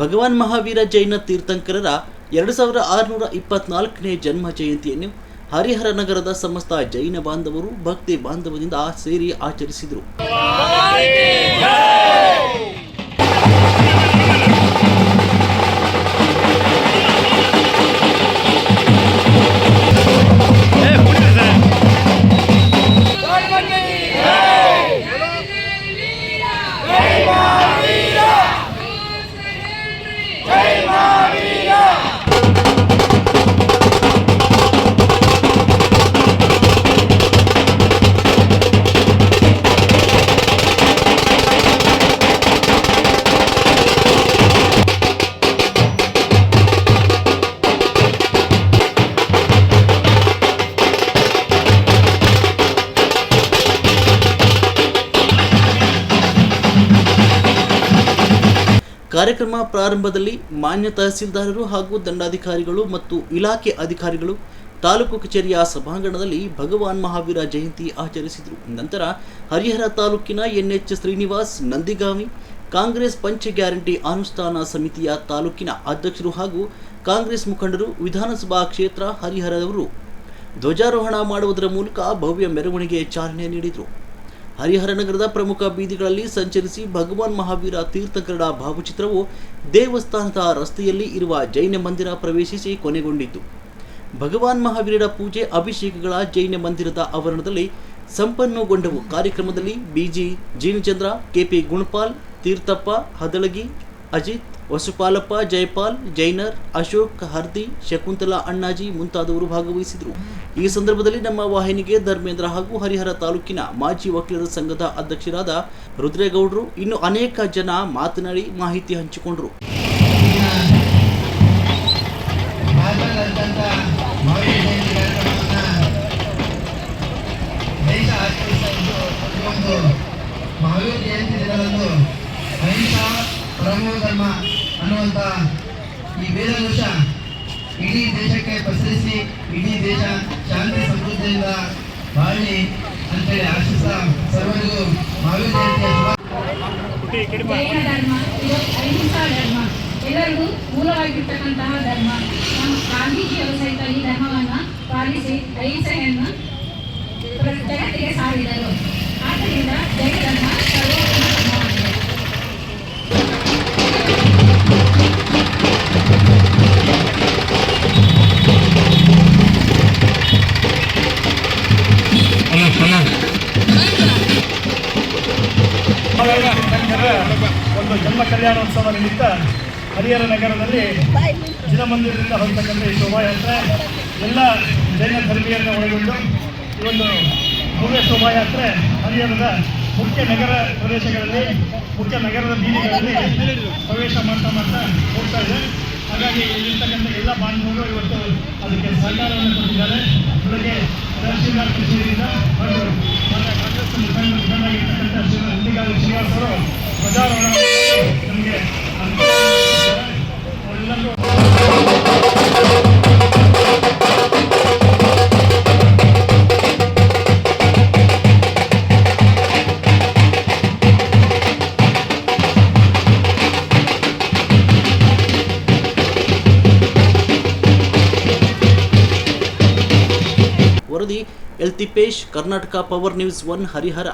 ಭಗವಾನ್ ಮಹಾವೀರ ಜೈನ ತೀರ್ಥಂಕರರ ಎರಡು ಸಾವಿರ ಆರುನೂರ ಇಪ್ಪತ್ನಾಲ್ಕನೇ ಜನ್ಮ ಜಯಂತಿಯನ್ನು ಹರಿಹರ ನಗರದ ಸಮಸ್ತ ಜೈನ ಬಾಂಧವರು, ಭಕ್ತಿ ಬಾಂಧವದಿಂದ ಸೇರಿ ಆಚರಿಸಿದರು. ಕಾರ್ಯಕ್ರಮ ಪ್ರಾರಂಭದಲ್ಲಿ ಮಾನ್ಯ ತಹಸೀಲ್ದಾರರು ಹಾಗೂ ದಂಡಾಧಿಕಾರಿಗಳು ಮತ್ತು ಇಲಾಖೆ ಅಧಿಕಾರಿಗಳು, ತಾಲೂಕು ಕಚೇರಿಯ ಸಭಾಂಗಣದಲ್ಲಿ ಭಗವಾನ್ ಮಹಾವೀರ ಜಯಂತಿ ಆಚರಿಸಿದರು. ನಂತರ ಹರಿಹರ ತಾಲೂಕಿನ ಎನ್ಎಚ್ ಶ್ರೀನಿವಾಸ್ ನಂದಿಗಾವಿ, ಕಾಂಗ್ರೆಸ್ ಪಂಚ ಗ್ಯಾರಂಟಿ ಅನುಷ್ಠಾನ ಸಮಿತಿಯ ತಾಲೂಕಿನ ಅಧ್ಯಕ್ಷರು ಹಾಗೂ ಕಾಂಗ್ರೆಸ್ ಮುಖಂಡರು ವಿಧಾನಸಭಾ ಕ್ಷೇತ್ರ ಹರಿಹರದವರು ಧ್ವಜಾರೋಹಣ ಮಾಡುವುದರ ಮೂಲಕ ಭವ್ಯ ಮೆರವಣಿಗೆ ಚಾಲನೆ ನೀಡಿದರು. ಹರಿಹರ ನಗರದ ಪ್ರಮುಖ ಬೀದಿಗಳಲ್ಲಿ ಸಂಚರಿಸಿ ಭಗವಾನ್ ಮಹಾವೀರ ತೀರ್ಥಗರಡ ಭಾವಚಿತ್ರವು ದೇವಸ್ಥಾನದ ರಸ್ತೆಯಲ್ಲಿ ಇರುವ ಜೈನ ಮಂದಿರ ಪ್ರವೇಶಿಸಿ ಕೊನೆಗೊಂಡಿತು. ಭಗವಾನ್ ಮಹಾವೀರರ ಪೂಜೆ, ಅಭಿಷೇಕಗಳ ಜೈನ ಮಂದಿರದ ಆವರಣದಲ್ಲಿ ಸಂಪನ್ನಗೊಂಡವು. ಕಾರ್ಯಕ್ರಮದಲ್ಲಿ ಬಿಜಿ ಜೀನಚಂದ್ರ ಕೆಪಿ ಗುಣಪಾಲ್, ತೀರ್ಥಪ್ಪ ಹದಳಗಿ ಅಜಿತ್ ವಸುಪಾಲಪ್ಪ ಜಯಪಾಲ್ ಜೈನರ್, ಅಶೋಕ್, ಹರ್ದಿ, ಶಕುಂತಲಾ, ಅಣ್ಣಾಜಿ ಮುಂತಾದವರು ಭಾಗವಹಿಸಿದರು. ಈ ಸಂದರ್ಭದಲ್ಲಿ ನಮ್ಮ ವಾಹಿನಿಗೆ ಧರ್ಮೇಂದ್ರ ಹಾಗೂ ಹರಿಹರ ತಾಲೂಕಿನ ಮಾಜಿ ವಕೀಲರ ಸಂಘದ ಅಧ್ಯಕ್ಷರಾದ ರುದ್ರೇಗೌಡರು ಇನ್ನು ಅನೇಕ ಜನ ಮಾತನಾಡಿ ಮಾಹಿತಿ ಹಂಚಿಕೊಂಡರು. ಮಹಾವೀರ ಜಯಂತಿ ದಿನದಂದು ಅಹಿಂಸಾ ಧರ್ಮ ಅನ್ನುವಂಥ ಈ ವೇದವೃಕ್ಷ ಇಡೀ ದೇಶಕ್ಕೆ ಪ್ರಸರಿಸಿ ಇಡೀ ದೇಶ ಶಾಂತಿ ಸಮೃದ್ಧಿಯಿಂದ ಬಾಳಿ ಅಂತೇಳಿ ಆಶಿಸ್ತಾ ಸರ್ವರಿಗೂ ಮಹಾವೀರ ಜಯಂತಿಯ ಶುಭ ಜೈನ ಧರ್ಮ ಇದು ಅಹಿಂಸಾ ಧರ್ಮ. ಎಲ್ಲರಿಗೂ ಮೂಲವಾಗಿರ್ತಕ್ಕಂತಹ ಧರ್ಮ. ನಮ್ಮ ಗಾಂಧೀಜಿಯವರು ಸಹಿತ ಈ ಧರ್ಮವನ್ನು ಪಾಲಿಸಿ ಅಹಿಂಸೆಯನ್ನು ಜಗತ್ತಿಗೆ ಸಾರಿದರು. ಜನ್ಮ ಕಲ್ಯಾಣೋತ್ಸವ ನಿಮಿತ್ತ ಹರಿಹರ ನಗರದಲ್ಲಿ ಜಿನಮಂದಿರದಿಂದ ಹೊರತಕ್ಕಂಥ ಈ ಶೋಭಾಯಾತ್ರೆ ಎಲ್ಲ ಜೈನ ಧರ್ಮೀಯರನ್ನು ಒಳಗೊಂಡು ಈ ಒಂದು ಭವ್ಯ ಶೋಭಾಯಾತ್ರೆ ಹರಿಹರದ ಮುಖ್ಯ ನಗರ ಪ್ರದೇಶಗಳಲ್ಲಿ, ಮುಖ್ಯ ನಗರದ ಬೀದಿಗಳಲ್ಲಿ ಪ್ರವೇಶ ಮಾಡ್ತಾ ಮಾಡ್ತಾ ಹೋಗ್ತಾ ಇದೆ. ಹಾಗಾಗಿ ಇಲ್ಲಿರ್ತಕ್ಕಂಥ ಎಲ್ಲ ಬಾಂಧವರು ಇವತ್ತು ಅದಕ್ಕೆ ಸಹಕಾರವನ್ನು ಕೊಟ್ಟಿದ್ದಾರೆ. ಬೆಳಗ್ಗೆ ತಹಶೀಲ್ದಾರ್ ಕಚೇರಿಯಿಂದ ಹಾಗೂ ಕಾಂಗ್ರೆಸ್ ಮುಖಂಡ ಮುಖಂಡರಾಗಿರ್ತಕ್ಕಂಥ ಶ್ರೀ ಶ್ರೀನಿವಾಸ್ ಅವರು ಧ್ವಜಾರೋಹಣ ವರದಿ L Tippesh Karnataka power news one Harihara